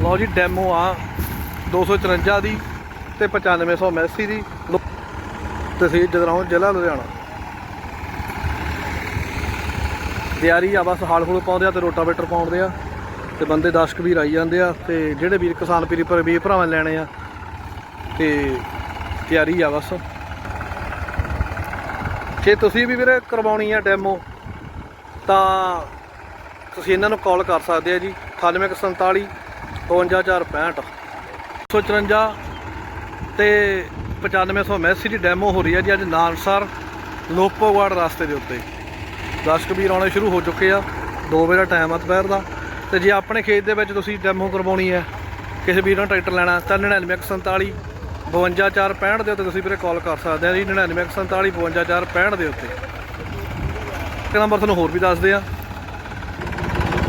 ਲਓ ਜੀ ਡੈਮੋ ਆ। 254 ਦੀ ਤੇ 9500 ਮੈਸੀ ਦੀ। ਲੋ- ਤਹਿਸੀਲ ਜਗਰਾਉਂ, ਜ਼ਿਲ੍ਹਾ ਲੁਧਿਆਣਾ। ਤਿਆਰੀ ਆ, ਬਸ ਹਾਲ ਹੂਲ ਪਾਉਂਦੇ ਆ ਤੇ ਰੋਟਾਵੇਟਰ ਪਾਉਂਦੇ ਆ ਤੇ ਬੰਦੇ ਦਸ਼ਕ ਵੀਰ ਆਈ ਜਾਂਦੇ ਆ ਤੇ ਜਿਹੜੇ ਵੀਰ ਕਿਸਾਨ ਪੀਰੀ ਪਰ ਵੀਰ ਭਰਾਵਾਂ ਲੈਣੇ ਆ ਤੇ ਤਿਆਰੀ ਆ ਬਸ। ਜੇ ਤੁਸੀਂ ਵੀ ਵੀਰੇ ਕਰਵਾਉਣੀ ਆ ਡੈਮੋ ਤਾਂ ਤੁਸੀਂ ਇਹਨਾਂ ਨੂੰ ਕਾਲ ਕਰ ਸਕਦੇ ਆ ਜੀ। 9847 55465 154 ਤੇ 9500 ਮੈਸੀ ਦੀ ਡੈਮੋ ਹੋ ਰਹੀ ਹੈ ਜੀ ਅੱਜ ਨਾਨਸਰ ਲੋਪੋਗੜ ਰਸਤੇ ਦੇ ਉੱਤੇ। ਦਸ ਕੁ ਵੀਰ ਆਉਣੇ ਸ਼ੁਰੂ ਹੋ ਚੁੱਕੇ ਆ। 2 ਵਜੇ ਦਾ ਟਾਈਮ ਆ ਦੁਪਹਿਰ ਦਾ। ਤੇ ਜੇ ਆਪਣੇ ਖੇਤ ਦੇ ਵਿੱਚ ਤੁਸੀਂ ਡੈਮੋ ਕਰਵਾਉਣੀ ਹੈ, ਕਿਸੇ ਵੀਰ ਨੇ ਟਰੈਕਟਰ ਲੈਣਾ, ਤਾਂ 9947 52465 ਦੇ ਉੱਤੇ ਤੁਸੀਂ ਵੀਰੇ ਕਾਲ ਕਰ ਸਕਦੇ ਆ ਜੀ 9947 55465 ਦੇ ਉੱਤੇ। ਇੱਕ ਨੰਬਰ ਤੁਹਾਨੂੰ ਹੋਰ ਵੀ ਦੱਸਦੇ ਆ।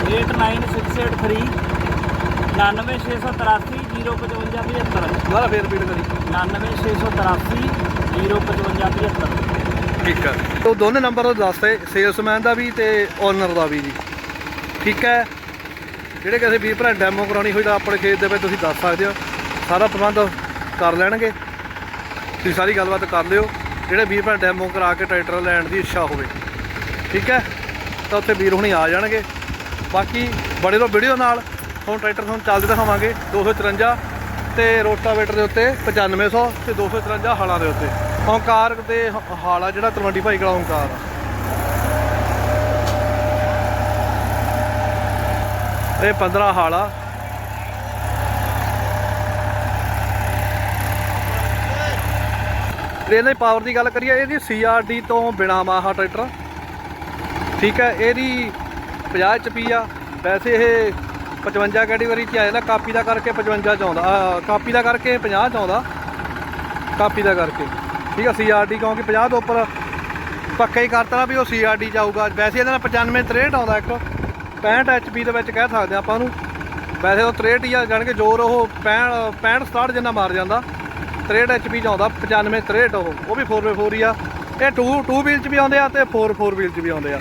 89683 99683 05575 ਦੁਬਾਰਾ ਫੇਰ ਰਿਪੀਟ ਕਰੀ। 99683 05575 ਠੀਕ ਹੈ ਉਹ ਦੋਨੇ ਨੰਬਰ ਦੱਸਦੇ ਸੇਲਸਮੈਨ ਦਾ ਵੀ ਤੇ ਓਨਰ ਦਾ ਵੀ ਜੀ। ਠੀਕ ਹੈ। ਜਿਹੜੇ ਕਿਸੇ ਵੀਰ ਭਰਾ ਡੈਮੋ ਕਰਾਉਣੀ ਹੋਈ ਤਾਂ ਆਪਣੇ ਖੇਤ ਦੇ ਵਿੱਚ ਤੁਸੀਂ ਦੱਸ ਸਕਦੇ ਹੋ। ਸਾਰਾ ਪ੍ਰਬੰਧ ਕਰ ਲੈਣਗੇ। ਤੁਸੀਂ ਸਾਰੀ ਗੱਲਬਾਤ ਕਰ ਲਿਓ। ਜਿਹੜੇ ਵੀਰ ਭਰਾ ਡੈਮੋ ਕਰਾ ਕੇ ਟਰੈਕਟਰ ਲੈਣ ਦੀ ਇੱਛਾ ਹੋਵੇ। ਠੀਕ ਹੈ। ਤਾਂ ਉੱਥੇ ਵੀਰ ਹੁਣੀ ਆ ਜਾਣਗੇ। ਬਾਕੀ ਬੜੇ ਤੋਂ ਵੀਡੀਓ ਨਾਲ। ਹੁਣ ਟਰੈਕਟਰ ਤੁਹਾਨੂੰ ਚੱਲਦੇ ਦਿਖਾਵਾਂਗੇ 254 ਤੇ ਰੋਟਾਵੇਟਰ ਦੇ ਉੱਤੇ 9500 ਤੇ 254 ਹਾਲਾਂ ਦੇ ਉੱਤੇ। ਓਂਕਾਰ ਤੇ ਹ- ਹਾਲ ਆ ਜਿਹੜਾ ਤਲਵੰਡੀ ਭਾਈ ਕਲਾ ਓਂਕਾਰ ਆ। ਇਹ 15 ਹਾਲ ਆ। ਟ੍ਰੇਨ ਦੀ ਪਾਵਰ ਦੀ ਗੱਲ ਕਰੀਏ, ਇਹਦੀ ਸੀਆਰਡੀ ਤੋਂ ਬਿਨਾ ਮਾਹਾ ਟਰੈਕਟਰ। ਠੀਕ ਹੈ, ਇਹਦੀ 50 ਐਚਪੀ ਆ। ਵੈਸੇ ਇਹ 55 ਕੈਟਾਗਰੀ ਚ ਆ ਜਾਂਦਾ, ਕਾਪੀ ਦਾ ਕਰਕੇ 55 ਚ ਆਉਂਦਾ ਕਾਪੀ ਦਾ ਕਰਕੇ 50 ਚ ਆਉਂਦਾ ਕਾਪੀ ਦਾ ਕਰਕੇ। ਠੀਕ ਆ ਸੀਆਰਡੀ ਕਿਉਂਕਿ 50 ਤੋਂ ਉੱਪਰ ਪੱਕਾ ਹੀ ਕਰਤਾ ਵੀ ਉਹ ਸੀਆਰਡੀ ਚ ਆਊਗਾ। ਵੈਸੇ ਇਹਦਾ 95 63 ਆਉਂਦਾ ਇੱਕ। 65 ਐਚਪੀ ਦੇ ਵਿੱਚ ਕਹਿ ਸਕਦੇ ਆਪਾਂ ਉਹਨੂੰ ਵੈਸੇ ਉਹ 63 ਹੀ ਆ, ਜਾਣ ਕੇ ਜ਼ੋਰ ਉਹ 65 65 67 ਜਿੰਨਾ ਮਾਰ ਜਾਂਦਾ। 63 ਐਚਪੀ ਚ ਆਉਂਦਾ 95 63 ਉਹ। ਉਹ ਵੀ 4x4 ਹੀ ਆ। ਇਹ 2 2 ਵੀਲ ਚ ਵੀ ਆਉਂਦੇ ਆ ਤੇ 4 4 ਵੀਲ ਚ ਵੀ ਆਉਂਦੇ ਆ।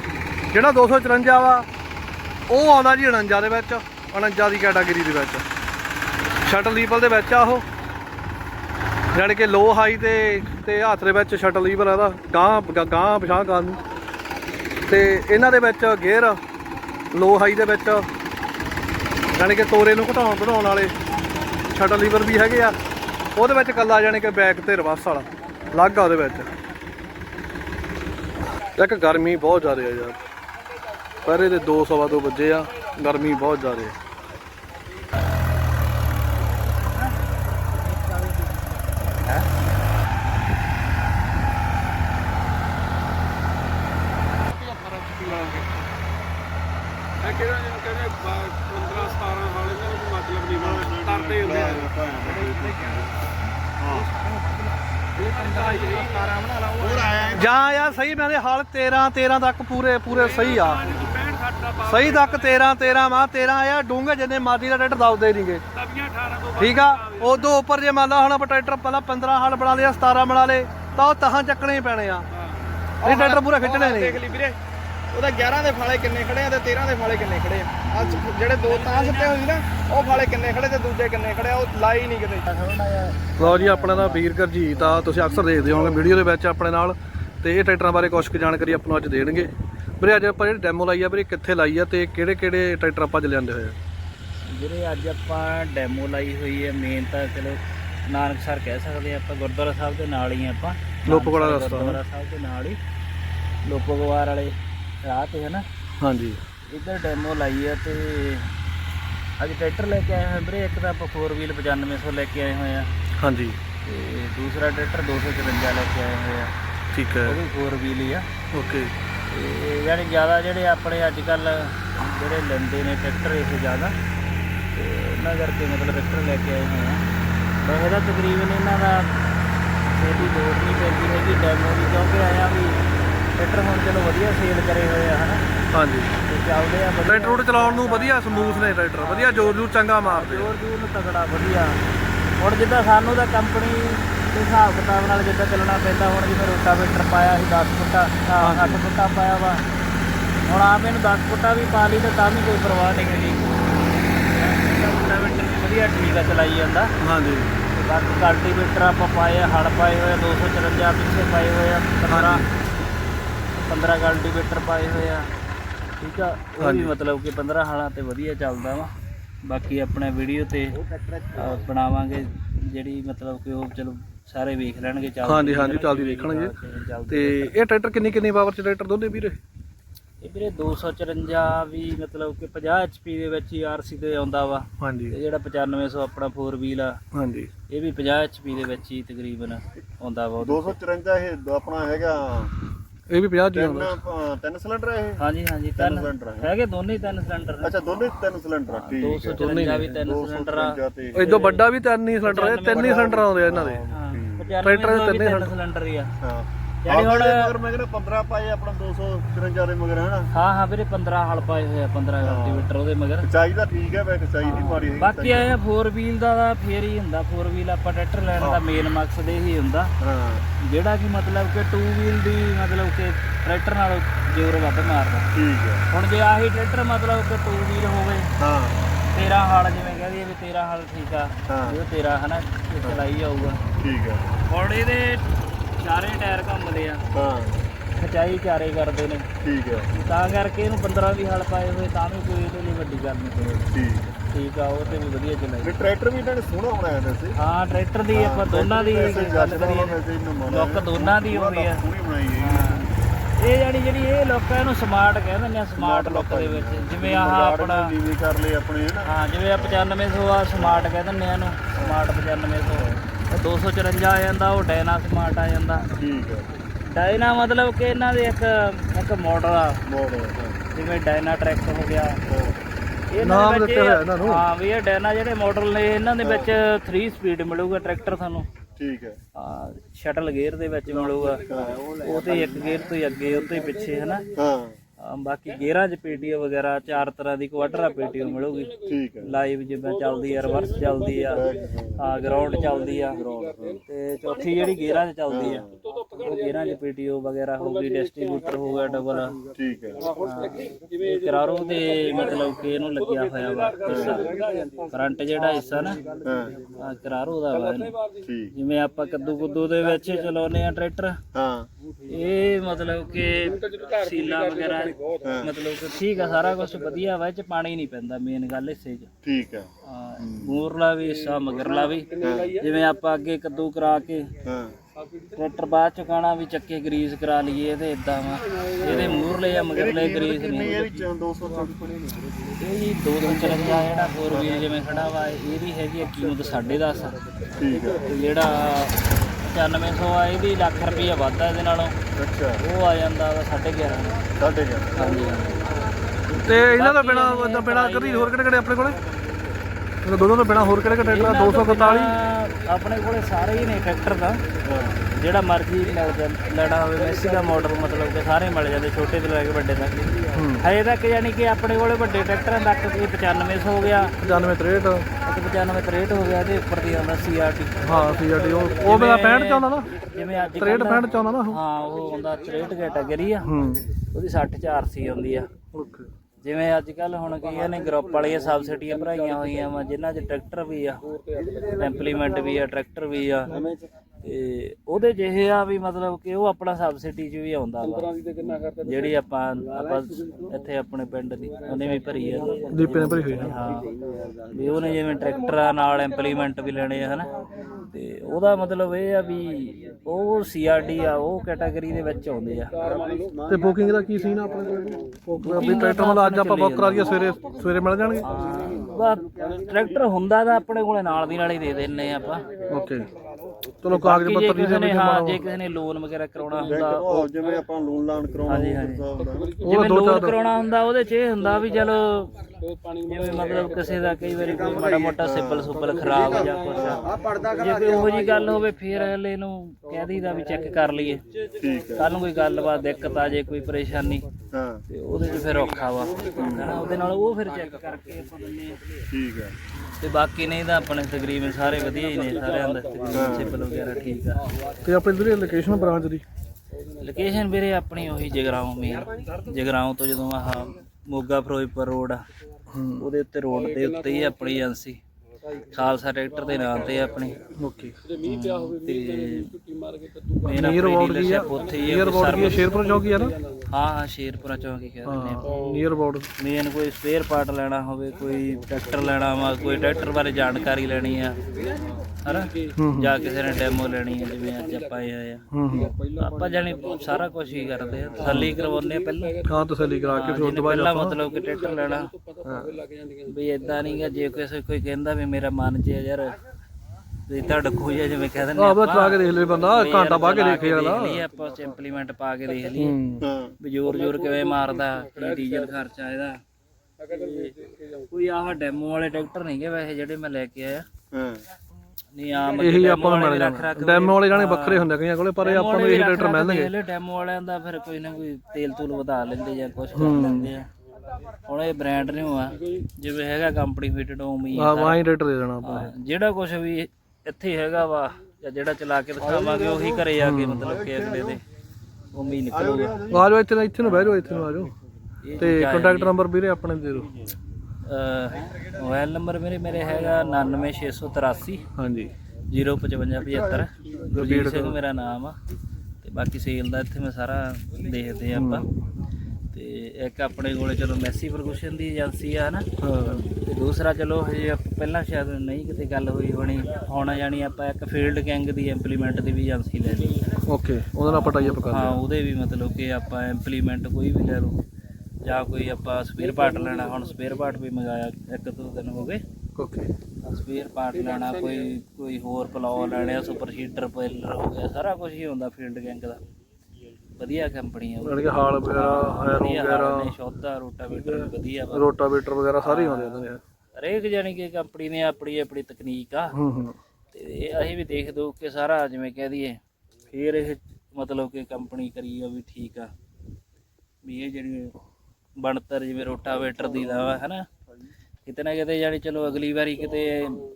ਜਿਹੜਾ 254 ਵਾ, ਉਹ ਆਉਂਦਾ ਜੀ 49 ਦੇ ਵਿੱਚ। 49 ਦੀ ਕੈਟਾਗਰੀ ਦੇ ਵਿੱਚ। ਸ਼ਟਲ ਲੀਵਲ ਦੇ ਵਿੱਚ ਆ ਉਹ। ਜਾਣੀ ਕਿ ਲੋ ਹਾਈ ਤੇ ਤੇ ਹੱਥ ਦੇ ਵਿੱਚ ਸ਼ਟਲ ਲੀਵਰ ਇਹਦਾ ਗਾਂ ਗਾਂ ਪਛਾਂ ਕਰਨ ਨੂੰ। ਤੇ ਇਹਨਾਂ ਦੇ ਵਿੱਚ ਗੇਅਰ ਲੋ ਹਾਈ ਦੇ ਵਿੱਚ। ਜਾਣੀ ਕਿ ਤੋਰੇ ਨੂੰ ਘਟਾਉਣ ਵਧਾਉਣ ਵਾਲੇ ਸ਼ਟਲ ਲੀਵਰ ਵੀ ਹੈਗੇ ਆ। ਉਹਦੇ ਵਿੱਚ ਕੱਲਾ ਜਾਣੀ ਕਿ ਬੈਕ ਤੇ ਰਿਵਰਸ ਵਾਲਾ, ਅਲੱਗ ਆ ਉਹਦੇ ਵਿੱਚ। ਇੱਕ ਗਰਮੀ ਬਹੁਤ ਜ਼ਿਆਦਾ ਆ ਯਾਰ। ਪਰ ਇਹਦੇ 2 ਸਵਾ 2 ਵਜੇ ਆ, ਗਰਮੀ ਬਹੁਤ ਜ਼ਿਆਦਾ ਹੈ ਇਹ ਕਿਹੜਾ ਜਿਹਨੂੰ ਕਹਿੰਦੇ 15 17 ਵਾਲੇ ਇਹਨਾਂ ਨੂੰ ਕੋਈ ਮਤਲਬ ਨਹੀਂ ਹੋਣਾ ਕਰਦੇ ਹੁੰਦੇ ਆ। ਜਾਂ ਯਾਰ ਸਹੀ ਮੈਂ ਦੇ ਹਾਲ 13 13 ਤੱਕ ਪੂਰੇ ਪੂਰੇ ਸਹੀ ਆ। ਸਹੀ ਤੱਕ 13 13 ਮਾ 13 ਆ ਡੂੰਘੇ ਜਿੰਨੇ ਮਾਦੀ ਦਾ ਟਰੈਕਟਰ ਦੱਸਦੇ ਨਹੀਂਗੇ ਠੀਕ ਆ? ਉਦੋਂ ਉੱਪਰ ਜੇ ਮੰਨ ਲਾ ਹੁਣ ਆਪਾਂ ਟਰੈਕਟਰ ਪਹਿਲਾਂ 15 ਹਾਲ ਬਣਾ ਲਿਆ 17 ਬਣਾ ਲੇ ਤਾਂ ਉਹ ਤਹਾਂ ਚੱਕਣੇ ਹੀ ਪੈਣੇ ਆ। ਇਹ ਟਰੈਕਟਰ ਪੂਰਾ ਖਿੱਚਣੇ ਦੇਖ ਨਹੀਂ। ਲਈ ਵੀਰੇ। ਉਹਦਾ 11 ਦੇ ਫਾਲੇ ਕਿੰਨੇ ਖੜੇ ਆ ਤੇ 13 ਦੇ ਫਾਲੇ ਕਿੰਨੇ ਖੜੇ ਆ। ਅੱਜ ਜਿਹੜੇ ਦੋ ਤਾਂ ਸੁੱਟੇ ਹੋਈ ਨਾ ਉਹ ਫਾਲੇ ਕਿੰਨੇ ਖੜੇ ਤੇ ਦੂਜੇ ਕਿੰਨੇ ਖੜੇ ਆ ਉਹ ਲਾਈ ਨਹੀਂ ਕਿਤੇ। ਲਓ ਜੀ ਆਪਣਾ ਦਾ ਵੀਰ ਗਰਜੀਤ ਆ ਤੁਸੀਂ ਅਕਸਰ ਦੇਖਦੇ ਹੋਵੋਗੇ ਵੀਡੀਓ ਦੇ ਵਿੱਚ ਆਪਣੇ ਨਾਲ ਤੇ ਇਹ ਟਰੈਕਟਰਾਂ ਬਾਰੇ ਕੁਝ ਕੁ ਜਾਣਕਾਰੀ ਆਪਾਂ ਨੂੰ ਅੱਜ ਦੇਣਗੇ। ਵੀਰੇ ਅੱਜ ਆਪਾਂ ਜਿਹੜੀ ਡੈਮੋ ਲਾਈ ਆ ਵੀਰੇ ਕਿੱਥੇ ਲਾਈ ਆ ਤੇ ਕਿਹੜੇ ਕਿਹੜੇ ਟਰੈਕਟਰ ਆਪਾਂ ਅੱਜ ਲਿਆਂਦੇ ਹੋਏ ਆ? ਜਿਹੜੇ ਅੱਜ ਆਪਾਂ ਡੈਮੋ ਲਾਈ ਹੋਈ ਹੈ ਮੇਨ ਤਾਂ ਚਲੋ ਨਾਨਕਸਰ ਕਹਿ ਸਕਦੇ ਆ ਆਪਾਂ ਗੁਰਦੁਆਰਾ ਸਾਹਿਬ ਦੇ ਨਾਲ ਹੀ ਆ ਆਪਾਂ। ਲੋਪਗੜਾ ਨਾਨਕਸਰ ਰਸਤਾ। ਗੁਰਦੁਆਰਾ ਸਾਹਿਬ ਦੇ ਨਾਲ ਹੀ। ਲੋਪੋਗਵਾਰ ਵਾਲੇ ਰਾਹ ਤੇ ਹੈ ਨਾ। ਹਾਂਜੀ। ਇੱਧਰ ਡੈਮੋ ਲਾਈ ਆ ਤੇ ਅੱਜ ਟਰੈਕਟਰ ਲੈ ਕੇ ਆਏ ਹੋਏ ਵੀਰੇ ਇੱਕ ਤਾਂ ਆਪਾਂ 4 ਵੀਲ 9500 ਲੈ ਕੇ ਆਏ ਹੋਏ ਆ। ਹਾਂਜੀ। ਤੇ ਦੂਸਰਾ ਟਰੈਕਟਰ 254 ਲੈ ਕੇ ਆਏ ਹੋਏ ਆ। ਠੀਕ ਹੈ। ਉਹ ਵੀ 4 ਵੀਲ ਹੀ ਆ। ਓਕੇ। ਤੇ ਯਾਨੀ ਜ਼ਿਆਦਾ ਜਿਹੜੇ ਆਪਣੇ ਅੱਜ ਕੱਲ ਜਿਹੜੇ ਲੈਂਦੇ ਨੇ ਟਰੈਕਟਰ ਇਹ ਜ਼ਿਆਦਾ ਤੇ ਉਹਨਾਂ ਕਰਕੇ ਮਤਲਬ ਟਰੈਕਟਰ ਲੈ ਕੇ ਆਏ ਹੋਏ ਆ। ਬਸ ਇਹਦਾ ਤਕਰੀਬਨ ਇਹਨਾਂ ਦਾ ਛੇਤੀ ਲੋੜ ਨਹੀਂ ਪੈਂਦੀ ਹੈਗੀ ਡੈਮੋ ਦੀ ਕਿਉਂਕਿ ਆਇਆ ਵੀ ਟਰੈਕਟਰ ਹੁਣ ਚਲੋ ਵਧੀਆ ਸੇਲ ਕਰੇ ਹੋਏ ਆ ਹਨਾ? ਹਾਂਜੀ। ਤੇ ਚੱਲਦੇ ਆ ਵਧੀਆ। ਟਰੈਕਟਰ ਰੂਟ ਚਲਾਉਣ ਨੂੰ ਵਧੀਆ ਸਮੂਥ ਨੇ ਟਰੈਕਟਰ ਵਧੀਆ ਜੋਰ ਜੂਰ ਚੰਗਾ ਮਾਰਦੇ ਜੋਰ ਜੂਰ ਨੂੰ ਤਗੜਾ ਵਧੀਆ। ਹੁਣ ਜਿੱਦਾਂ ਸਾਨੂੰ ਤਾਂ ਕੰਪਨੀ ਦੇ ਹਿਸਾਬ ਕਿਤਾਬ ਨਾਲ ਜਿੱਦਾਂ ਚੱਲਣਾ ਪੈਂਦਾ ਹੁਣ ਜਿਵੇਂ ਰੋਟਾਵੇਟਰ ਪਾਇਆ ਸੀ 10 ਫੁੱਟਾ 8 ਫੁੱਟਾ ਪਾਇਆ ਵਾ। ਹੁਣ ਆਪ ਇਹਨੂੰ 10 ਫੁੱਟਾ ਵੀ ਪਾ ਲਈ ਤਾਂ ਤਾਂ ਵੀ ਕੋਈ ਪਰਵਾਹ ਨਹੀਂ ਹੈਗੀ। ਰੋਟਾਵੇਟਰ ਵਧੀਆ ਠੀਕ ਆ ਚਲਾਈ ਜਾਂਦਾ। ਹਾਂਜੀ। ਤੇ ਬਾਕੀ ਕਲਟੀਵੇਟਰ ਆਪਾਂ ਪਾਏ ਆ ਹਲ ਪਾਏ ਹੋਏ ਆ 254 ਪਿੱਛੇ ਪਾਏ ਹੋਏ ਆ 15 15 ਕਲਟੀਵੇਟਰ ਪਾਏ ਹੋਏ ਆ। ਠੀਕ ਆ? ਉਹ। ਵੀ ਮਤਲਬ ਕਿ 15 ਹਲਾਂ ਤੇ ਵਧੀਆ ਚੱਲਦਾ ਵਾ। ਬਾਕੀ ਆਪਣੇ ਵੀਡੀਓ ਤੇ ਬਣਾਵਾਂਗੇ ਜਿਹੜੀ ਮਤਲਬ ਕਿ ਉਹ ਚਲੋ ਸਾਰੇ ਵੇਖ ਲੈਣਗੇ ਚੱਲਦੀ ਹਾਂਜੀ, ਹਾਂਜੀ, ਚੱਲਦੀ ਦੇਖਣਗੇ। ਚੱਲਦੀ ਤੇ ਇਹ ਟਰੈਕਟਰ ਕਿੰਨੀ ਕਿੰਨੀ ਪਾਵਰ ਚ ਟਰੈਕਟਰ ਦੋਨੇ ਵੀਰੇ? ਇਹ ਵੀਰੇ 254 ਵੀ ਮਤਲਬ ਕਿ 50 HP ਦੇ ਵਿੱਚ ਹੀ RC ਤੇ ਆਉਂਦਾ ਵਾ। ਤੇ ਹਾਂਜੀ ਜਿਹੜਾ 9500 ਆਪਣਾ 4 ਵੀਲ ਆ ਹਾਂਜੀ। ਇਹ ਵੀ 50 HP ਦੇ ਵਿੱਚ ਹੀ ਤਕਰੀਬਨ ਆਉਂਦਾ ਵਾ। ਉਹਦੇ। 254 ਇਹ ਆਪਣਾ ਹੈਗਾ ਇਹ ਵੀ 50 ਜੀ ਤਿੰਨ ਆਉਂਦਾ। ਅ, ਤਿੰਨ ਸਿਲੰਡਰ ਹੈ ਇਹ? ਹਾਂਜੀ ਹਾਂਜੀ ਤਿੰਨ ਸਿਲੰਡਰ ਹੈ ਹੈਗੇ ਦੋਨੇ ਹੀ ਤਿੰਨ ਸਿਲੰਡਰ ਨੇ। ਅੱਛਾ ਦੋਨੇ ਤਿੰਨ ਸਿਲੰਡਰ ਆ, ਠੀਕ ਹੈ। 254 ਵੀ ਤਿੰਨ ਸਿਲੰਡਰ ਆ। 254 ਤੇ ਇਦੋਂ ਵੱਡਾ ਵੀ ਤਿੰਨ ਹੀ ਸਿਲੰਡਰ ਹੈ ਤਿੰਨ ਹੀ ਸਿਲੰਡਰ ਆਉਂਦੇ ਆ ਇਹਨਾਂ ਦੇ। ਹਾਂ ਟਰੈਕਟਰ ਦੇ 9500 ਵੀ ਤਿੰਨੇ ਤਿੰਨ ਸਿਲੰਡਰ ਹੀ ਆ। ਹਾਂ। ਯਾਨੀ ਹੁਣ- ਮਗਰ ਮੈਂ ਕਹਿੰਦਾ 15 ਪਾਏ ਆਪਣਾ 254 ਦੇ ਮਗਰ ਹੈ ਨਾ ਹਾਂ ਹਾਂ ਵੀਰੇ 15 ਹਲ ਪਾਏ ਹੋਏ ਆ 15 ਕਲਟੀਵੇਟਰ ਉਹਦੇ ਮਗਰ। ਖਚਾਈ ਦਾ ਠੀਕ ਹੈ ਵੈਸੇ ਖਚਾਈ ਨਹੀਂ ਮਾੜੀ ਹੈਗੀ ਬਾਕੀ ਆਇਆ 4 ਵੀਲ ਦਾ ਤਾਂ ਫੇਰ ਹੀ ਹੁੰਦਾ 4 ਵੀਲ ਆਪਾਂ ਟਰੈਕਟਰ ਲੈਣ ਦਾ ਮੇਨ ਮਕਸਦ ਇਹ ਹੀ ਹੁੰਦਾ। ਹਾਂ। ਜਿਹੜਾ ਕਿ ਮਤਲਬ ਕਿ 2 ਵੀਲ ਦੀ ਮਤਲਬ ਕਿ ਟਰੈਕਟਰ ਨਾਲੋਂ ਜ਼ੋਰ ਵੱਧ ਮਾਰਦਾ। ਠੀਕ ਹੈ। ਹੁਣ ਜੇ ਆਹੀ ਟਰੈਕਟਰ ਮਤਲਬ ਕਿ 2 ਵੀਲ ਹੋਵੇ ਹਾਂ। 13 ਹਲ ਜਿਵੇਂ ਕਹਦੇ ਵੀ 13 ਹਲ ਠੀਕ ਆ ਹਾਂ। ਇਹ 13 ਹਨਾ ਇਹ ਚਲਾਈ ਜਾਊਗਾ। ਠੀਕ ਹੈ। ਹੁਣ ਇਹਦੇ ਚਾਰੇ ਟਾਇਰ ਘੁੰਮਦੇ ਆ। ਹਾਂ। ਖਚਾਈ ਚਾਰੇ ਕਰਦੇ ਨੇ। ਠੀਕ ਹੈ ਤਾਂ ਕਰਕੇ ਇਹਨੂੰ 15 ਵੀ ਹਲ ਪਾਏ ਹੋਏ ਤਾਂ ਵੀ ਕੋਈ ਇਹਦੇ ਲਈ ਵੱਡੀ ਗੱਲ ਨਹੀਂ ਕੋਈ ਠੀਕ। ਹੈ ਠੀਕ ਆ ਉਹ ਤੇ ਵੀ ਵਧੀਆ ਚਲਾਈ ਵੀ ਟਰੈਕਟਰ ਵੀ ਇਹਨਾਂ ਨੇ ਸੋਹਣਾ ਬਣਾਇਆ ਵੈਸੇ ਹਾਂ ਟਰੈਕਟਰ ਦੀ ਆਪਾਂ ਦੋਨਾਂ ਦੀ ਗੱਲ ਕਰੀਏ ਲੁੱਕ ਦੋਨਾਂ ਦੀ ਹੋ ਗਈ ਆ। ਪੂਰੀ ਬਣਾਈ ਹੈ। ਇਹ ਜਾਨੀ ਜਿਹੜੀ ਇਹ ਲੁੱਕ ਇਹਨੂੰ ਸਮਾਰਟ ਕਹਿ ਦਿੰਦੇ ਆ ਸਮਾਰਟ ਲੁੱਕ ਦੇ ਵਿੱਚ। ਜਿਵੇਂ ਆਹ ਆਪਣਾ ਨੀਵੀਂ ਕਰ ਲਈ ਆਪਣੇ ਹੈ ਨਾ। ਹਾਂ ਜਿਵੇਂ ਆ 9500 ਆ ਸਮਾਰਟ ਕਹਿ ਦਿੰਦੇ ਆ ਇਹਨੂੰ। ਸਮਾਰਟ 9500 ਤੇ 254 ਆ ਜਾਂਦਾ ਉਹ ਡਾਇਨਾ ਸਮਾਰਟ ਆ ਜਾਂਦਾ। ਠੀਕ ਹੈ ਡਾਇਨਾ ਮਤਲਬ ਕਿ ਇਹਨਾਂ ਦੇ ਇੱਕ ਇੱਕ ਮਾਡਲ ਆ। ਮੋੜ ਜਿਵੇਂ ਡਾਇਨਾ ਟਰੈਕ ਹੋ ਗਿਆ। ਇਹਨਾਂ ਨਾਮ ਦੇ ਵਿੱਚ ਦਿੱਤੇ ਇਹ- ਹੋਏ ਇਹਨਾਂ ਨੂੰ। ਹਾਂ ਵੀ ਇਹ ਡਾਇਨਾ ਜਿਹੜੇ ਮਾਡਲ ਨੇ ਇਹਨਾਂ ਦੇ ਵਿੱਚ 3 ਸਪੀਡ ਮਿਲੂਗਾ ਟਰੈਕਟਰ ਤੁਹਾਨੂੰ ਠੀਕ ਹਾਂ ਸ਼ਟਲ ਗੇਅਰ ਦੇ ਵਿੱਚ ਮਿਲੂਗਾ। ਉਹ ਤੇ ਇੱਕ ਗੇਅਰ ਤੋਂ ਹੀ ਅੱਗੇ ਉਹ ਤੋਂ ਹੀ ਪਿੱਛੇ ਹਨਾ? ਹਾਂ। ਬਾਕੀ ਗੇਅਰਾਂ 'ਚ ਪੀਟੀਓ ਵਗੈਰਾ ਚਾਰ ਤਰ੍ਹਾਂ ਦੀ ਕੁਆਟਰਾ ਪੀਟੀਓ ਮਿਲੂਗੀ। ਠੀਕ ਹੈ। ਲਾਈਵ ਜਿਵੇਂ ਚੱਲਦੀ ਆ ਰਿਵਰਸ ਚੱਲਦੀ ਆ ਹਾਂ ਗਰਾਊਂਡ ਚੱਲਦੀ ਆ ਤੇ ਚੌਥੀ ਜਿਹੜੀ ਗੇਅਰਾਂ 'ਚ ਚੱਲਦੀ ਆ ਉਹ ਗੇਅਰਾਂ 'ਚ ਪੀਟੀਓ ਵਗੈਰਾ ਹੋਊਗੀ ਡਿਸਟ੍ਰੀਬਿਊਟਰ ਹੋਊਗਾ ਡਬਲ ਠੀਕ ਹੈ। ਜਿਵੇਂ ਕਰਾਰੋ ਦੇ ਮਤਲਬ ਕਿ ਇਹਨੂੰ ਲੱਗਿਆ ਹੋਇਆ ਵਾ ਹਿੱਸਾ ਕਰੰਟ ਜਿਹੜਾ ਹਿੱਸਾ ਨਾ ਹਾਂ। ਆ ਕਰਾਰੋ ਦਾ ਵਾ ਇਹਨੂੰ। ਠੀਕ। ਜਿਵੇਂ ਆਪਾਂ ਕੱਦੂ ਕੁੱਦੂ ਦੇ ਵਿੱਚ ਚਲਾਉਂਦੇ ਆ ਟਰੈਕਟਰ ਹਾਂ। ਇਹ ਮਤਲਬ ਕਿ ਸੀਲਾ ਵਗੈਰਾ ਮਤਲਬ ਕਿ ਠੀਕ ਆ ਸਾਰਾ ਕੁਝ ਵਧੀਆ ਵਾ ਇਹ ਚ ਪਾਣੀ ਨਹੀਂ ਪੈਂਦਾ ਮੇਨ ਗੱਲ ਹਿੱਸੇ 'ਚ। ਠੀਕ ਹੈ ਹਾਂ, ਮੂਰਲਾ ਵੀ ਹਿੱਸਾ ਮਗਰਲਾ ਵੀ। ਜਿਵੇਂ ਆਪਾਂ ਅੱਗੇ ਕੱਦੂ ਕਰਾ ਕੇ ਹਾਂ। ਟਰੈਕਟਰ ਬਾਅਦ ਚ ਕਾਣਾ ਵੀ ਚੱਕੇ ਗਰੀਸ ਕਰਾ ਲਈਏ ਇਹਦੇ ਇਦਾਂ ਵਾ। ਇਹਦੇ ਮੂਰਲੇ ਜਾਂ ਮਗਰਲੇ ਗਰੀਸ ਨਹੀਂ। ਇਹ ਵੀ 240 ਇਹ ਜੀ 254 ਜਿਹੜਾ 4 ਵੀਲ ਜਿਵੇਂ ਖੜਾ ਵਾ ਇਹਦੀ ਹੈਗੀ ਆ ਕੀਮਤ 10.5 ਠੀਕ ਤੇ ਜਿਹੜਾ 9500 ਆ ਇਹਦੀ ਲੱਖ ਰੁਪਈਆ ਵੱਧ ਆ ਇਹਦੇ ਨਾਲੋਂ। ਅੱਛਾ। ਉਹ ਆ ਜਾਂਦਾ ਵਾ 11.5 ਸਾਡੇ ਗਿਆ ਹਾਂਜੀ ਤੇ ਇਹਨਾਂ ਦਾ ਬਿਨਾ ਦਾ ਬਿਨਾ ਕਰੀ ਹੋਰ ਕਿਹੜੇ ਕਿਹੜੇ ਆਪਣੇ ਕੋਲੇ? ਇਹਨਾਂ ਦੋਨਾਂ ਤੋਂ ਬਿਨਾ ਹੋਰ ਕਿਹੜੇ ਕਿਹੜੇ ਟਰੈਕਟਰ ਆ? 241 ਤਾਂ ਆਪਣੇ ਕੋਲੇ ਸਾਰੇ ਹੀ ਨੇ ਟਰੈਕਟਰ ਦਾ। ਜਿਹੜਾ ਮਰਜ਼ੀ ਮਿਲ ਜਾ ਲੈਣਾ ਹੋਵੇ ਮੈਸੀ ਦਾ ਮਾਡਲ ਮਤਲਬ ਕਿ ਸਾਰੇ ਮਿਲ ਜਾਂਦੇ ਛੋਟੇ ਤੋਂ ਲੈ ਕੇ ਵੱਡੇ ਤੱਕ। ਹੂੰ। ਹਜੇ ਤੱਕ ਯਾਨੀ ਕਿ ਆਪਣੇ ਕੋਲੇ ਵੱਡੇ ਟਰੈਕਟਰਾਂ ਤੱਕ ਕੋਈ 9500 ਹੋ ਗਿਆ। 95 63 ਇੱਕ 95 63 ਹੋ ਗਿਆ ਤੇ ਉੱਪਰ ਦੀ ਆਉਂਦਾ ਸੀਆਰਟੀ ਹਾਂ ਸੀਆਰਡੀ ਉਹ ਉਹ ਮੇਰਾ 65 ਚ ਆਉਂਦਾ ਨਾ? ਜਿਵੇਂ ਅੱਜ 63 65 ਚ ਆਉਂਦਾ ਨਾ ਹਾਂ ਉਹ ਆਉਂਦਾ 63 ਕੈਟਾਗਰੀ ਆ। ਹੂੰ। ਉਹਦੀ 60 ਚ ਆਰਸੀ ਆਉਂਦੀ ਆ। ਓਕੇ। ਜਿਵੇਂ ਅੱਜ ਕੱਲ ਹੁਣ ਕਈਆਂ ਨੇ ਗਰੁੱਪ ਵਾਲੀਆਂ ਸਬਸਿਡੀਆਂ ਭਰਾਈਆਂ ਹੋਈਆਂ ਵਾ ਜਿਨ੍ਹਾਂ 'ਚ ਟਰੈਕਟਰ ਵੀ ਆ ਇੰਪਲੀਮੈਂਟ ਵੀ ਆ ਟਰੈਕਟਰ ਵੀ ਆ। ਤੇ ਉਹਦੇ ਜਿਹੇ ਆ ਵੀ ਮਤਲਬ ਕਿ ਉਹ ਆਪਣਾ ਸਬਸਿਡੀ 'ਚ ਵੀ ਆਉਂਦਾ ਵਾ। ਜਿਹੜੀ ਆਪਾਂ ਆਪਾਂ ਇੱਥੇ ਆਪਣੇ ਪਿੰਡ ਦੀ ਉਹਨੇ ਵੀ ਭਰੀ ਆ। ਦੀਪੇ ਨੇ ਭਰੀ ਹੋਈ ਹੈ ਹਾਂ ਵੀ ਉਹਨੇ ਜਿਵੇਂ ਟਰੈਕਟਰਾਂ ਨਾਲ ਇੰਪਲੀਮੈਂਟ ਵੀ ਲੈਣੇ ਆ ਹਨਾ। ਤੇ ਉਹਦਾ ਮਤਲਬ ਇਹ ਆ ਵੀ ਉਹ ਸੀਆਰਡੀ ਆ ਉਹ ਕੈਟਾਗਰੀ ਦੇ ਵਿੱਚ ਆਉਂਦੇ ਆ। ਤੇ ਬੁਕਿੰਗ ਦਾ ਕੀ ਸੀਨ ਆ ਆਪਣੇ ਕੋਲ? ਬੁੱਕ ਵੀ ਟਰੈਕਟਰ ਵਾਲਾ ਅੱਜ ਆਪਾਂ ਬੁੱਕ ਕਰਾ ਦਈਏ ਸਵੇਰੇ ਸਵੇਰੇ ਮਿਲ ਜਾਣਗੇ? ਬਸ ਟਰੈਕਟਰ ਹੁੰਦਾ ਤਾਂ ਆਪਣੇ ਕੋਲੇ ਨਾਲ ਦੀ ਨਾਲ ਹੀ ਦੇ ਦਿੰਨੇ ਆ ਆਪਾਂ। ਓਕੇ ਚਲੋ ਕਾਗਜ਼ ਜੇ ਪੱਤਰ ਦੀ ਕਿਸੇ ਨੇ ਹਾਂ ਜੇ ਕਿਸੇ ਨੇ ਲੋਨ ਵਗੈਰਾ ਕਰਾਉਣਾ ਹੁੰਦਾ ਉਹ ਜਿਵੇਂ ਆਪਾਂ ਲੋਨ ਲਾਣ ਕਰਾਉਣਾ ਹਾਂਜੀ, ਹਾਂਜੀ। ਹਿਸਾਬ ਦਾ। ਜਿਵੇਂ ਲੋਨ ਕਰਾਉਣਾ ਹੁੰਦਾ ਉਹਦੇ 'ਚ ਇਹ ਹੁੰਦਾ ਵੀ ਚਲੋ ਜਿਵੇਂ ਮਤਲਬ ਕਿਸੇ ਦਾ ਕਈ ਵਾਰੀ ਕੋਈ ਮਾੜਾ ਮੋਟਾ ਸਿਬਲ ਸੁਬਲ ਖਰਾਬ ਜਾਂ ਕੁਛ। ਜੇ ਕੋਈ ਉਹੋ ਜੀ ਗੱਲ ਹੋਵੇ ਫਿਰ ਅਗਲੇ ਨੂੰ ਕਹਿ ਦਈਦਾ ਵੀ ਚੈੱਕ ਕਰ ਲਈਏ। ਠੀਕ ਹੈ। ਕੱਲ ਨੂੰ ਕੋਈ ਗੱਲਬਾਤ ਦਿੱਕਤ ਆ ਜੇ ਕੋਈ ਪਰੇਸ਼ਾਨੀ ਹਾਂ। ਤੇ ਉਹਦੇ 'ਚ ਫਿਰ ਔਖਾ ਵਾ। ਹਨਾ ਉਹਦੇ ਨਾਲ ਉਹ ਫਿਰ ਚੈੱਕ ਕਰਕੇ ਆਪਾਂ ਦਿੰਦੇ ਆ। ਠੀਕ ਹੈ। ਤੇ ਬਾਕੀ ਨਹੀਂ ਤਾਂ ਆਪਣੇ ਤਕਰੀਬਨ ਸਾਰੇ ਵਧੀਆ ਹੀ ਨੇ ਸਾਰਿਆਂ ਦਾ ਤਕਰੀਬਨ ਸਿਬਲ ਵਗੈਰਾ ਠੀਕ ਆ। ਤੇ ਆਪਣੀ ਜਿਹੜੀ ਲੋਕੇਸ਼ਨ ਬ੍ਰਾਂਚ ਦੀ? ਲੋਕੇਸ਼ਨ ਵੀਰੇ ਆਪਣੀ ਉਹੀ ਜਗਰਾਉਂ ਮੇਨ ਜਗਰਾਉਂ ਤੋਂ ਜਦੋਂ ਆਹ ਮੋਗਾ ਫਿਰੋਜ਼ਪੁਰ ਰੋਡ ਆ ਹੂੰ। ਉਹਦੇ ਉੱਤੇ ਰੋਡ ਦੇ ਉੱਤੇ ਹੀ ਆਪਣੀ ਏਜੰਸੀ ਖਾਲਸਾ ਟਰੈਕਟਰ ਦੇ ਨਾਂ ਤੇ ਆਪਣੀ। ਓਕੇ। ਤੇ ਮੇਨ ਨੀਅਰ ਅਬਾਊਟ ਕੀ ਆ? ਉੱਥੇ ਹੀ ਨੀਅਰ ਅਬਾਊਟ ਕੀ ਆ? ਸ਼ੇਰਪੁਰ ਚੌਕੀ ਆ ਨਾ? ਹਾਂ ਹਾਂ ਸ਼ੇਰਪੁਰਾ ਚੌਂਕੀ ਕਹਿ ਦਿੰਦੇ ਆ। ਹਾਂ ਨੀਅਰ ਅਬਾਊਟ ਮੇਨ ਕੋਈ ਸਪੇਅਰ ਪਾਰਟ ਲੈਣਾ ਹੋਵੇ ਕੋਈ ਟਰੈਕਟਰ ਲੈਣਾ ਵਾ ਕੋਈ ਟਰੈਕਟਰ ਬਾਰੇ ਜਾਣਕਾਰੀ ਲੈਣੀ ਆ ਹਨਾ? ਜਾਂ ਕਿਸੇ ਨੇ ਡੈਮੋ ਲੈਣੀ ਆ ਜਿਵੇਂ ਅੱਜ ਆਪਾਂ ਆਏ ਆ। ਹੂੰ ਹੂੰ। ਆਪਾਂ ਜਾਣੀ ਸਾਰਾ ਕੁਝ ਹੀ ਕਰਦੇ ਆ ਤਸੱਲੀ ਕਰਵਾਉਂਦੇ ਆ ਪਹਿਲਾਂ। ਹਾਂ ਤਸੱਲੀ ਕਰਾ ਕੇ ਫਿਰ ਉਸ ਤੋਂ ਬਾਅਦ ਪਹਿਲਾਂ ਮਤਲਬ ਕਿ ਟਰੈਕਟਰ ਲੈਣਾ ਵੀ ਇਦਾਂ ਨਹੀਂਗਾ ਜੇ ਕਿਸੇ ਕੋਈ ਕਹਿੰਦਾ ਵੀ ਮੇਰਾ ਮਨ ਆ ਯਾਰ ਤੁਹਾਡਾ ਕੋਈ ਆ ਜਿਵੇਂ ਕਹਿ ਦਿੰਦੇ ਆਹ ਬਸ ਚਲਾ ਕੇ ਦੇਖ ਲੈ ਬੰਦਾ ਘੰਟਾ ਬਾਅਦ ਕੇ ਦੇਖੇ ਅਗਲਾ। ਲਈਏ ਆਪਾਂ ਇੰਪਲੀਮੈਂਟ ਪਾ ਕੇ ਦੇਖ ਹਾਂ। ਵੀ ਜ਼ੋਰ ਜ਼ੋਰ ਕਿਵੇਂ ਮਾਰਦਾ ਕੀ ਡੀਜ਼ਲ ਖਰਚਾ ਇਹਦਾ। ਕੋਈ ਆਹ ਡੈਮੋ ਵਾਲੇ ਟਰੈਕਟਰ ਨਹੀਂਗੇ ਵੈਸੇ ਜਿਹੜੇ ਮੈਂ ਲੈ ਕੇ ਆਇਆ। ਹਾਂ। ਨਹੀਂ ਆਮ ਇਹੀ ਆਪਾਂ ਨੂੰ ਮਿਲ ਜਾਣਾ। ਡੈਮੋ ਵਾਲੇ ਜਾਣੇ ਵੱਖਰੇ ਹੁੰਦੇ ਕਈਆਂ ਕੋਲੇ ਪਰ ਇਹ ਆਪਾਂ ਨੂੰ ਇਹ ਟਰੈਕਟਰ ਮਿਲਣਗੇ। ਡੈਮੋ ਵਾਲਿਆਂ ਦਾ ਫਿਰ ਕੋਈ ਨਾ ਕੋਈ ਤੇਲ ਤੂਲ ਵਧਾ ਲੈਂਦੇ ਜਾਂ ਕੁਝ ਕਰ ਲੈਂਦੇ ਆ। ਹੁਣ ਇਹ ਬ੍ਰਾਂਡ ਨਿਊ ਆ। ਜਿਵੇਂ ਹੈਗਾ ਕੰਪਨੀ ਫਿਟਡ ਉਵੇਂ ਹੀ ਆ ਆ ਵਾਹੀ ਟਰੈਕਟਰ ਦੇ ਦੇਣਾ ਆਪਾਂ। ਜਿਹੜਾ ਕੁਝ ਵੀ ਇੱਥੇ ਹੈਗਾ ਵਾ ਜਾਂ ਜਿਹੜਾ ਚਲਾ ਕੇ ਦਿਖਾਵਾਂਗੇ ਉਹੀ ਘਰੇ ਆ ਕੇ ਮਤਲਬ ਕਿ ਅਗਲੇ ਦੇ ਉਵੇਂ ਹੀ ਨਿਕਲੂਗਾ। ਆ ਜਾਓ ਇੱਥੇ ਨੂੰ- ਇੱਥੇ ਨੂੰ ਬਹਿ ਜਾਓ ਇੱਥੇ ਨੂੰ ਆ ਜਾਓ। ਤੇ ਕੰਟੈਕਟ ਨੰਬਰ ਵੀਰੇ ਆਪਣੇ ਦੇ ਦਿਓ। ਅਹ ਮੋਬਾਈਲ ਨੰਬਰ ਮੇਰੇ ਮੇਰੇ ਹੈਗਾ 99683 ਹਾਂਜੀ। 05575 ਗੁਰਜੀਤ ਸਿੰਘ ਮੇਰਾ ਨਾਮ ਆ। ਤੇ ਬਾਕੀ ਸੇਲ ਦਾ ਇੱਥੇ ਮੈਂ ਸਾਰਾ ਦੇਖਦੇ ਆ ਆਪਾਂ। ਤੇ ਇੱਕ ਆਪਣੇ ਕੋਲੇ ਚਲੋ ਮੈਸੀ ਪ੍ਰਗੂਸ਼ਨ ਦੀ ਏਜੰਸੀ ਆ ਨਾ ਹਾਂ। ਤੇ ਦੂਸਰਾ ਚਲੋ ਹਜੇ ਪਹਿਲਾਂ ਸ਼ਾਇਦ ਨਹੀਂ ਕਿਤੇ ਗੱਲ ਹੋਈ ਹੋਣੀ ਹੁਣ ਜਾਣੀ ਆਪਾਂ ਇੱਕ ਫੀਲਡ ਗੈਂਗ ਦੀ ਇੰਪਲੀਮੈਂਟ ਦੀ ਵੀ ਏਜੰਸੀ ਲੈ ਲਈ। ਓਕੇ ਉਹਦੇ ਨਾਲ ਪਟਾਈ ਅਪ ਕਰ ਹਾਂ ਉਹਦੇ ਵੀ ਮਤਲਬ ਕਿ ਆਪਾਂ ਇੰਪਲੀਮੈਂਟ ਕੋਈ ਵੀ ਲੈ ਲਓ ਜਾਂ ਕੋਈ ਆਪਾਂ ਸਪੇਅਰ ਪਾਰਟ ਲੈਣਾ ਹੁਣ ਸਪੇਅਰ ਪਾਰਟ ਵੀ ਮੰਗਾਇਆ ਇੱਕ ਦੋ ਦਿਨ ਹੋ ਗਏ। ਓਕੇ। ਸਪੇਅਰ ਪਾਰਟ ਲੈਣਾ ਕੋਈ ਕੋਈ ਹੋਰ ਪਲਾਓ ਲੈਣੇ ਸੁਪਰ ਹੀਟਰ ਪੋਇਲਰ ਹੋ ਗਿਆ ਸਾਰਾ ਕੁਝ ਹੀ ਹੁੰਦਾ ਫੀਲਡ ਗੈਂਗ ਦਾ। ਵਧੀਆ ਕੰਪਨੀ ਆ। ਯਾਨੀ ਕਿ ਹਾਲ ਵਗੈਰਾ ਹਾਇਰ ਵਗੈਰਾ ਨੇ ਸ਼ੋਧਾ ਰੋਟਾਵੇਟਰ ਵਧੀਆ। ਵਾ। ਰੋਟਾਵੇਟਰ ਵਗੈਰਾ ਸਾਰੇ ਹੀ। ਆਉਂਦੇ ਇਹਨਾਂ ਦੇ ਹਰੇਕ ਜਾਣੀ ਕਿ ਕੰਪਨੀ ਨੇ ਆਪਣੀ ਆਪਣੀ ਤਕਨੀਕ ਆ। ਹੂੰ ਹੂੰ। ਤੇ ਅਸੀਂ ਵੀ ਦੇਖ ਦੋ ਕਿ ਸਾਰਾ ਜਿਵੇਂ ਕਹਿ ਦਈਏ ਫੇਰ ਇਹ ਮਤਲਬ ਕਿ ਕੰਪਨੀ ਕਰੀ ਆ ਵੀ ਠੀਕ ਆ। ਵੀ ਇਹ ਜਿਹੜੀ ਬਣਤਰ ਜਿਵੇਂ ਰੋਟਾਵੇਟਰ ਦੀ ਦਾ ਵਾ ਹਨਾ? ਕਿਤੇ ਨਾ ਕਿਤੇ ਜਾਣੀ ਚਲੋ ਅਗਲੀ ਵਾਰੀ ਕਿਤੇ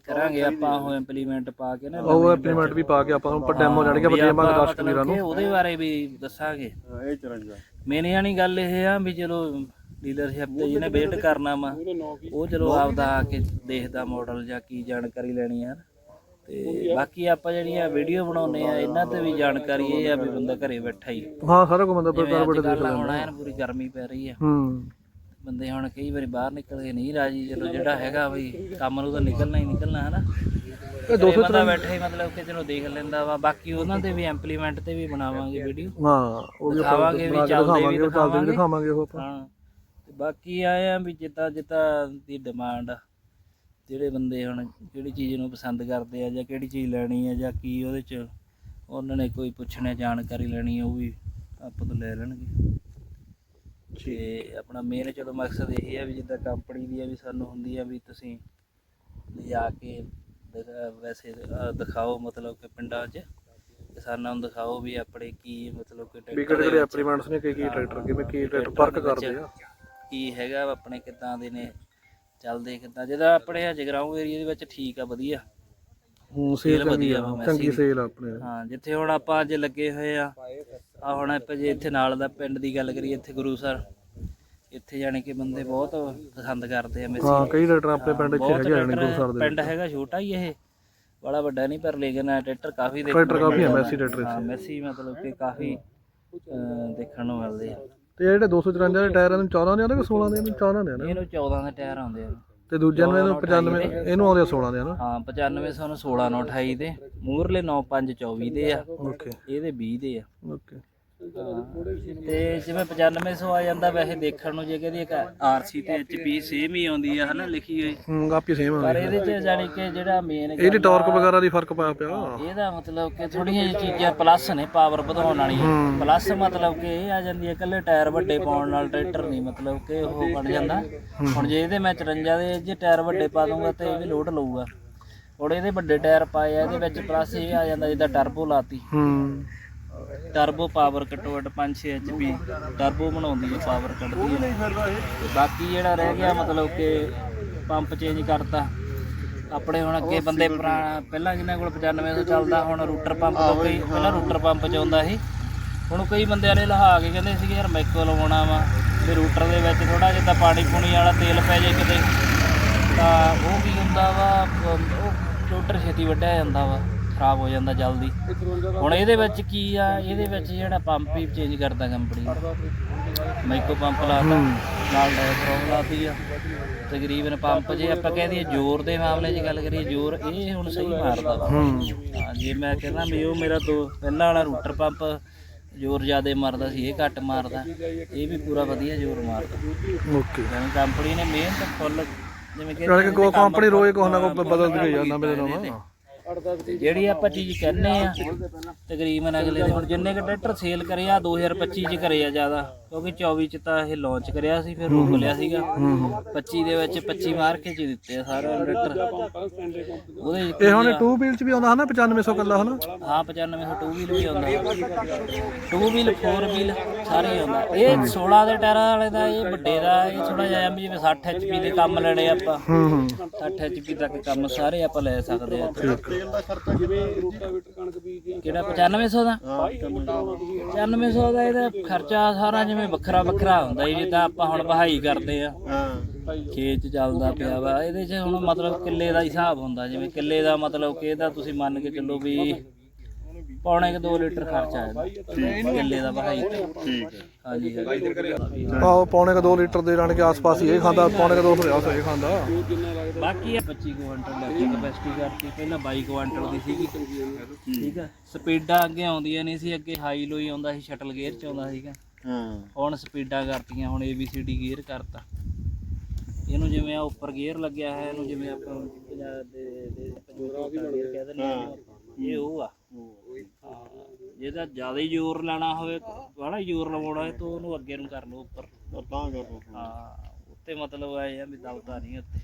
ਕਰਾਂਗੇ ਆਪਾਂ ਉਹ ਇੰਪਲੀਮੈਂਟ ਪਾ ਕੇ ਨਾ ਉਹ ਇੰਪਲੀਮੈਂਟ ਵੀ ਪਾ ਕੇ ਆਪਾਂ ਨੂੰ ਡੈਮੋ ਜਾਣੀ ਕਿ ਵੀ ਬੱਚੇ ਮੰਗ ਦਰਸ਼ਕ ਵੀਰਾਂ ਨੂੰ। ਉਹਦੇ ਬਾਰੇ ਵੀ ਦੱਸਾਂਗੇ। ਇਹ ਚਰੰਜਾ ਮੇਨ ਜਾਨੀ ਗੱਲ ਇਹ ਆ ਵੀ ਚਲੋ ਡੀਲਰਸ਼ਿਪ ਤੇ ਜਿਹਨੇ ਵਿਜ਼ਿਟ ਕਰਨਾ ਵਾ ਉਹ ਚਲੋ ਆਪਦਾ ਆ ਕੇ ਦੇਖਦਾ ਮਾਡਲ ਜਾਂ ਕੀ ਜਾਣਕਾਰੀ ਲੈਣੀ ਆ। ਤੇ ਬਾਕੀ ਆਪਾਂ ਜਿਹੜੀਆਂ ਵੀਡੀਓ ਬਣਾਉਨੇ ਆ ਇਹਨਾਂ ਤੇ ਵੀ ਜਾਣਕਾਰੀ ਇਹ ਆ ਵੀ ਬੰਦਾ ਘਰੇ ਬੈਠਾ ਹੀ। ਹਾਂ ਸਾਰਾ ਕੁਝ ਬੰਦਾ ਅੱਜ ਬੜੇ ਦੇਖ ਕੱਲ੍ਹ ਹੁਣ ਲੈਂਦਾ ਐਨ ਪੂਰੀ ਗਰਮੀ ਪੈ ਰਹੀ ਆ। ਹੂੰ। ਬੰਦੇ ਹੁਣ ਕਈ ਵਾਰੀ ਬਾਹਰ ਨਿਕਲ ਕੇ ਨਹੀਂ ਰਾਜੀ ਚਲੋ ਜਿਹੜਾ ਹੈਗਾ ਵੀ ਕੰਮ ਨੂੰ ਤਾਂ ਨਿਕਲਣਾ ਹੀ ਨਿਕਲਣਾ ਹਨਾ? ਇਹ ਦੋ ਬੰਦਾ ਬੈਠਾ ਹੀ ਮਤਲਬ ਕਿ ਚਲੋ ਦੇਖ ਲੈਂਦਾ ਵਾ ਬਾਕੀ ਉਹਨਾਂ ਦੇ ਵੀ ਇੰਪਲੀਮੈਂਟ ਤੇ ਵੀ ਬਣਾਵਾਂਗੇ ਵੀਡੀਓ ਹਾਂ ਉਹ ਵੀ ਆਪਾਂ ਦਿਖਾਵਾਂਗੇ ਵੀ ਚੱਲਦੇ ਵੀ ਦਿਖਾਵਾਂਗੇ ਉਹ ਚੱਲਦੇ ਵੀ ਦਿਖਾਵਾਂਗੇ। ਦਿਖਾਵਾਂਗੇ ਉਹ ਆਪਾਂ। ਹਾਂ ਤੇ ਬਾਕੀ ਆਏ ਆ ਵੀ ਜਿੱਦਾਂ ਜਿੱਦਾਂ ਦੀ ਡਿਮਾਂਡ ਆ ਜਿਹੜੇ ਬੰਦੇ ਹੁਣ ਕਿਹੜੀ ਚੀਜ਼ ਨੂੰ ਪਸੰਦ ਕਰਦੇ ਆ ਜਾਂ ਕਿਹੜੀ ਚੀਜ਼ ਲੈਣੀ ਆ ਜਾਂ ਕੀ ਉਹਦੇ ਚ ਉਹਨਾਂ ਨੇ ਕੋਈ ਪੁੱਛਣਾ ਜਾਣਕਾਰੀ ਲੈਣੀ ਆ ਉਹ ਵੀ ਆਪਾਂ ਤੋਂ ਲੈ ਲੈਣਗੇ। ਤੇ ਆਪਣਾ ਮੇਨ ਚਲੋ ਮਕਸਦ ਇਹ ਹੈ ਵੀ ਜਿੱਦਾਂ ਕੰਪਨੀ ਦੀ ਆ ਵੀ ਸਾਨੂੰ ਹੁੰਦੀ ਆ ਵੀ ਤੁਸੀਂ ਲਿਜਾ ਕੇ ਵੈਸੇ ਦਿਖਾਓ ਮਤਲਬ ਕਿ ਪਿੰਡਾਂ 'ਚ। ਕਿਸਾਨਾਂ ਨੂੰ ਦਿਖਾਓ ਵੀ ਆਪਣੇ ਕੀ ਮਤਲਬ ਕਿ ਵੀ ਟਰੈਕਟਰ ਕਿਹੜੇ ਐਪਲੀਮੈਂਟਸ ਨੇ ਕੀ ਕੀ ਟਰੈਕਟਰ ਕਿਵੇਂ ਕੀ ਟਰੈਕਟਰ ਫ਼ਰਕ ਕਰਦੇ ਆ। ਕੀ ਹੈਗਾ ਆਪਣੇ ਕਿੱਦਾਂ ਦੇ ਨੇ ਚੱਲਦੇ ਕਿੱਦਾਂ ਜਿਹਦਾ ਆਪਣੇ ਜਗਰਾਉਂ ਏਰੀਆ ਦੇ ਵਿੱਚ ਠੀਕ ਆ ਵਧੀਆ। ਹੂੰ ਸੇਲ ਵਧੀਆ ਚੰਗੀ ਸੇਲ ਆਪਣੇ। ਹਾਂ ਜਿੱਥੇ ਹੁਣ ਆਪਾਂ ਅੱਜ ਲੱਗੇ ਹੋਏ ਆ ਆ ਹੁਣ ਆਪਾਂ ਜੇ ਇੱਥੇ ਨਾਲ ਦਾ ਪਿੰਡ ਦੀ ਗੱਲ ਕਰੀਏ ਇੱਥੇ ਗੁਰੂ ਸਰ ਇੱਥੇ ਜਾਣੀ ਕਿ ਬੰਦੇ ਬਹੁਤ ਪਸੰਦ ਕਰਦੇ ਆ ਮੈਸੀ ਹਾਂ ਕਈ ਟਰੈਕਟਰ ਆਪਣੇ ਪਿੰਡ ਇੱਥੇ ਹੈਗੇ ਆ ਨੇ ਟਰੈਕਟਰ ਗੁਰਸਰ ਦੇ ਪਿੰਡ ਹੈਗਾ ਛੋਟਾ ਹੀ ਇਹ ਬੜਾ ਵੱਡਾ ਨਹੀਂ ਪਰ ਲੇਕਿਨ ਟਰੈਕਟਰ ਕਾਫੀ ਦੇਖਣ ਟਰੈਕਟਰ ਕਾਫੀ ਆ ਮਿਲਦਾ। ਮੈਸੀ ਟਰੈਕਟਰ ਹਾਂ ਮੈਸੀ ਮਤਲਬ ਕਿ ਕਾਫੀ ਦੇਖਣ ਨੂੰ ਮਿਲਦੇ ਆ। ਤੇ ਜਿਹੜੇ 254 ਦੇ ਟਾਇਰ ਇਹਨੂੰ 14 ਦੇ ਆਉਂਦੇ ਕਿ 16 ਦੇ? ਇਹਨੂੰ 14 ਦੇ ਆ ਨਾ? ਇਹਨੂੰ 14 ਦੇ ਟਾਇਰ ਆਉਂਦੇ ਆ। ਤੇ ਦੂਜੇ ਨੂੰ ਇਹਨੂੰ 95 ਇਹਨੂੰ ਆਉਂਦੇ ਆ 16 ਦੇ ਆ ਨਾ? ਹਾਂ 95 ਨੂੰ 16 ਨੂੰ 28 ਦੇ। ਮੂਰਲੇ 95 24 ਦੇ ਆ। ਓਕੇ। ਇਹਦੇ 20 ਦੇ ਆ। ਓਕੇ। ਤੇ ਜਿਵੇਂ 9500 ਆ ਜਾਂਦਾ ਵੈਸੇ ਦੇਖਣ ਨੂੰ ਜੇ ਕਹਿੰਦੀ ਇੱਕ ਆਰਸੀ ਤੇ ਐਚਪੀ ਸੇਮ ਹੀ ਆਉਂਦੀ ਆ ਹਨਾ ਲਿਖੀ ਹੋਈ। ਹੂੰ ਕਾਪੀ ਸੇਮ ਆ ਪਰ ਇਹਦੇ ਚ ਜਾਣੀ ਕਿ ਜਿਹੜਾ ਮੇਨ ਇਹਦੀ ਟਾਰਕ ਵਗੈਰਾ ਦੀ ਫ਼ਰਕ ਪਾਇਆ ਪਿਆ। ਇਹਦਾ ਮਤਲਬ ਕਿ ਥੋੜੀਆਂ ਜਿਹੀ ਚੀਜ਼ਾਂ ਪਲੱਸ ਨੇ ਪਾਵਰ ਵਧਾਉਣ ਵਾਲੀਆਂ। ਪਲੱਸ ਮਤਲਬ ਕਿ ਇਹ ਆ ਜਾਂਦੀ ਹੈ ਇਕੱਲੇ ਟਾਇਰ ਵੱਡੇ ਪਾਉਣ ਨਾਲ ਟਰੈਕਟਰ ਨਹੀਂ ਮਤਲਬ ਕਿ ਉਹ ਬਣ ਜਾਂਦਾ। ਹੁਣ ਜੇ ਇਹਦੇ ਮੈਂ 54 ਦੇ ਜੇ ਟਾਇਰ ਵੱਡੇ ਪਾ ਦੂੰਗਾ ਤੇ ਇਹ ਵੀ ਲੋਡ ਲਊਗਾ। ਹੁਣ ਇਹਦੇ ਵੱਡੇ ਟਾਇਰ ਪਾਏ ਆ ਇਹਦੇ ਵਿੱਚ ਪਲੱਸ ਇਹ ਆ ਜਾਂਦਾ ਜਿੱਦਾਂ ਟਰਬੋ ਲਾਤੀ। ਹੂੰ। ਟਰਬੋ ਪਾਵਰ ਘੱਟੋ ਘੱਟ 5-6 ਐਚਪੀ ਟਰਬੋ ਬਣਾਉਂਦੀ ਹੈ ਪਾਵਰ ਕੱਢਦੀ ਹੈ ਤੇ ਬਾਕੀ ਜਿਹੜਾ ਰਹਿ ਗਿਆ ਮਤਲਬ ਕਿ ਪੰਪ ਚੇਂਜ ਕਰਤਾ ਆਪਣੇ ਹੁਣ ਅੱਗੇ ਬੰਦੇ ਪਹਿਲਾਂ ਜਿਨ੍ਹਾਂ ਕੋਲ 9500 ਚੱਲਦਾ ਹੁਣ ਰੂਟਰ ਪੰਪ ਤੋਂ ਕਈ ਪਹਿਲਾਂ ਰੂਟਰ ਪੰਪ ਚ ਆਉਂਦਾ ਸੀ ਹੁਣ ਕਈ ਬੰਦਿਆਂ ਨੇ ਲਹਾ ਕੇ ਕਹਿੰਦੇ ਸੀ ਯਾਰ ਮੈਕੋ ਲਵਾਉਣਾ ਵਾ ਤੇ ਰੂਟਰ ਦੇ ਵਿੱਚ ਥੋੜਾ ਜਿਹਾ ਪਾਣੀ ਪੂਣੀ ਵਾਲਾ ਤੇਲ ਪੈ ਜੇ ਕਿਤੇ ਤਾਂ ਉਹ ਕੀ ਹੁੰਦਾ ਵਾ ਉਹ ਟੋਟਰ ਛੇਤੀ ਵੱਢਿਆ ਜਾਂਦਾ ਵਾ ਖਰਾਬ ਹੋ ਜਾਂਦਾ ਜਲਦੀ। ਹੁਣ ਇਹਦੇ ਵਿੱਚ ਕੀ ਆ? ਇਹਦੇ ਵਿੱਚ ਜਿਹੜਾ ਪੰਪ ਹੀ ਚੇਂਜ ਕਰਦਾ ਕੰਪਨੀ ਮਾਈਕੋ ਪੰਪ ਲਾਤਾ। ਨਾਲ ਡਾਇਫਰੋਮ ਲਾਤੀ ਆ। ਤਕਰੀਬਨ ਪੰਪ ਜੇ ਆਪਾਂ ਕਹਿ ਦਈਏ ਜ਼ੋਰ ਦੇ ਮਾਮਲੇ 'ਚ ਗੱਲ ਕਰੀਏ ਜ਼ੋਰ ਇਹ ਹੁਣ ਸਹੀ ਮਾਰਦਾ ਹਾਂ। ਜੇ ਮੈਂ ਕਹਿੰਦਾ ਵੀ ਉਹ ਮੇਰਾ ਦੋ ਪਹਿਲਾਂ ਵਾਲਾ ਰੂਟਰ ਪੰਪ ਜ਼ੋਰ ਜ਼ਿਆਦੇ ਮਾਰਦਾ ਸੀ ਇਹ ਘੱਟ ਮਾਰਦਾ। ਇਹ ਵੀ ਪੂਰਾ ਵਧੀਆ ਜ਼ੋਰ ਮਾਰਦਾ। ਓਕੇ। ਜਿਵੇਂ ਕੰਪਨੀ ਨੇ ਮਿਹਨਤ ਫੁੱਲ ਜਿਵੇਂ ਕਿ ਯਾਨੀ ਕੰਪਨੀ ਰੋਜ਼ ਕੋਹ ਨਾ ਕੋ ਬਦਲਦੀ ਗਈ ਆ ਨਵੇਂ ਦੇ ਨਵਾਂ ਤੇ ਜਿਹੜੀ ਆਪਾਂ ਚੀਜ਼ ਕਹਿੰਨੇ ਆ, ਤਕਰੀਬਨ ਅਗਲੇ ਦੇ ਹੁਣ ਜਿੰਨੇ ਕ ਟਰੈਕਟਰ ਸੇਲ ਕਰੇ ਆ 2025 ਚ ਕਰੇ ਆ ਜ਼ਿਆਦਾ। ਕਿਉਂਕਿ 24 ਚ ਤਾਂ ਇਹ ਲਾਂਚ ਕਰਿਆ ਸੀ ਫਿਰ ਰੋਕ ਲਿਆ ਸੀਗਾ। 25 ਦੇ ਵਿੱਚ 25 ਮਾਰਕੇ ਚ ਦਿੱਤੇ ਆ ਸਾਰਾ ਟਰੈਕਟਰ ਉਹਦੇ ਇਹ ਹੁਣ 2 ਵੀਲ ਚ ਵੀ ਆਉਂਦਾ ਹਨਾ 9500 ਕੱਲਾ ਹਨਾ? ਹਾਂ 95 ਟੂ ਵੀਲ ਵੀ ਆਉਂਦਾ। ਟੂ ਵੀਲ 4 ਵੀਲ ਸਾਰੇ ਆਉਂਦਾ। ਇਹ 16 ਦੇ ਟਾਇਰਾਂ ਵਾਲੇ ਦਾ ਇਹ ਵੱਡੇ ਦਾ ਇਹ ਥੋੜਾ ਜਿਹਾ ਵੀ ਜਿਵੇਂ 60 ਐਚਪੀ ਦੇ ਕੰਮ ਲੈਣੇ ਆਪਾਂ। ਹੂੰ ਹੂੰ। 60 ਐਚਪੀ ਤੱਕ ਕੰਮ ਸਾਰੇ ਆਪਾਂ ਲੈ ਸਕਦੇ ਆ। ਤੇਲ ਦਾ ਖਰਚਾ ਜਿਵੇਂ ਕਿਹੜਾ 9500 ਦਾ 9500 ਦਾ ਇਹਦਾ ਖਰਚਾ ਸਾਰਾ ਜਿਵੇਂ ਵੱਖਰਾ ਵੱਖਰਾ ਹੁੰਦਾ ਜੀ ਜਿੱਦਾਂ ਆਪਾਂ ਹੁਣ ਵਹਾਈ ਕਰਦੇ ਆ। ਹਾਂ। ਖੇਤ 'ਚ ਚੱਲਦਾ ਪਿਆ ਵਾ ਇਹਦੇ 'ਚ ਹੁਣ ਮਤਲਬ ਕਿੱਲੇ ਦਾ ਹਿਸਾਬ ਹੁੰਦਾ ਜਿਵੇਂ ਕਿੱਲੇ ਦਾ ਮਤਲਬ ਕਿ ਇਹਦਾ ਤੁਸੀਂ ਮੰਨ ਕੇ ਚੱਲੋ ਵੀ ਪੌਣੇ ਕਿ 2 ਲੀਟਰ ਖਰਚਾ ਆਇਆ ਕਿੱਲੇ ਦਾ ਵਹਾਈ ਤੇ। ਠੀਕ ਹੈ। ਹਾਂਜੀ ਹਾਂਜੀ। ਆਹੋ ਪੌਣੇ ਕ 2 ਲੀਟਰ ਦੇ ਜਾਣ ਕੇ ਆਸ-ਪਾਸ ਹੀ ਇਹ ਖਾਂਦਾ ਪੌਣੇ ਕ 2 ਸੌ ਇਹ ਖਾਂਦਾ। ਬਾਕੀ ਇਹ 25 ਕੁਆਂਟਲ ਲੈ ਕੇ ਕਪੈਸਿਟੀ ਕਰਤੀ ਪਹਿਲਾਂ 22 ਕੁਆਂਟਲ ਦੀ ਸੀਗੀ। ਠੀਕ ਆ ਸਪੀਡਾਂ ਅੱਗੇ ਆਉਂਦੀਆਂ ਨਹੀਂ ਸੀ ਅੱਗੇ ਹਾਈ ਲੋਈ ਆਉਂਦਾ ਸੀ ਸ਼ਟਲ ਗੇਅਰ ਚ ਆਉਂਦਾ ਸੀਗਾ। ਹਾਂ। ਹੁਣ ਸਪੀਡਾਂ ਕਰਤੀਆਂ ਹੁਣ ABCD ਗੇਅਰ ਕਰਤਾ। ਇਹਨੂੰ ਜਿਵੇਂ ਆ ਉੱਪਰ ਗੇਅਰ ਲੱਗਿਆ ਹੈ ਇਹਨੂੰ ਜਿਵੇਂ ਆਪਾਂ ਪੰਜਾਬ ਦੇ ਦੇ ਪੰਜੋਟੀ ਗੇਅਰ ਕਹਿ ਦਿੰਦੇ ਆ ਇਹ ਉਹ ਆ। ਜਿਹਦਾ ਜ਼ਿਆਦਾ ਹੀ ਜ਼ੋਰ ਲੈਣਾ ਹੋਵੇ ਬੜਾ ਜ਼ੋਰ ਲਵਾਉਣਾ ਹੈ ਤਾਂ ਉਹਨੂੰ ਅੱਗੇ ਨੂੰ ਕਰ ਲਓ ਉੱਪਰ। ਤਾਂ ਕਰ ਲਓ। ਹਾਂ ਉੱਤੇ ਮਤਲਬ ਆਏ ਆ ਵੀ ਦਬਦਾ ਨਹੀਂ ਉੱਤੇ।